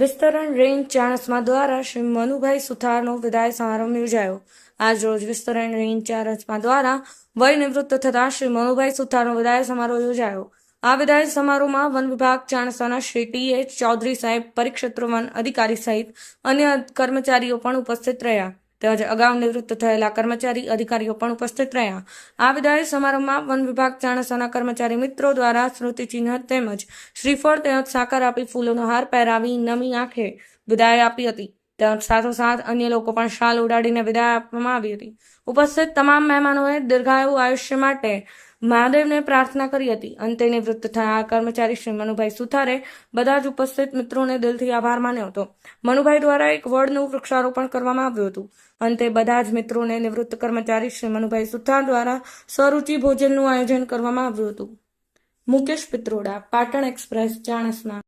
વિસ્તરણ રેન્જ ચાણસ્મા દ્વારા શ્રી મનુભાઈ સુથારનો વિદાય સમારંભ યોજાયો. આજ રોજ વિસ્તરણ રેન્જ ચાણસ્મા દ્વારા વય નિવૃત્ત થતા શ્રી મનુભાઈ સુથારનો વિદાય સમારોહ યોજાયો. આ વિદાય સમારોહમાં વન વિભાગ ચાણસાના શ્રી ટી એચ ચૌધરી સાહેબ પરિક્ષેત્ર વન અધિકારી સહિત અન્ય કર્મચારીઓ પણ ઉપસ્થિત રહ્યા. તેમજ અગાઉ નિવૃત્ત થયેલા કર્મચારી અધિકારીઓ પણ ઉપસ્થિત રહ્યા. આ વિદાય સમારંભમાં વન વિભાગ ચાણસાના કર્મચારી મિત્રો દ્વારા સ્મૃતિચિહ્ન તેમજ શ્રીફળ તેમજ સાકર આપી ફૂલોનો હાર પહેરાવી નમી આંખે વિદાય આપી હતી. તેમજ સાથોસાથ અન્ય લોકો પણ શાલ ઉડાડીને વિદાય આપવામાં આવી હતી. ઉપસ્થિત તમામ મહેમાનોએ દીર્ઘાયુ આયુષ્ય માટે મહાદેવને પ્રાર્થના કરી હતી અંતે નિવૃત્ત થયા. કર્મચારી શ્રી મનુભાઈ સુથારે બધા જ ઉપસ્થિત મિત્રોને દિલથી આભાર માન્યો હતો. મનુભાઈ દ્વારા એક વડનું વૃક્ષારોપણ કરવામાં આવ્યું હતું. અંતે બધા જ મિત્રોને નિવૃત્ત કર્મચારી શ્રી મનુભાઈ સુથાર દ્વારા સ્વરૂચિ ભોજનનું આયોજન કરવામાં આવ્યું હતું. મુકેશ પિત્રોડા, પાટણ એક્સપ્રેસ ચાણસના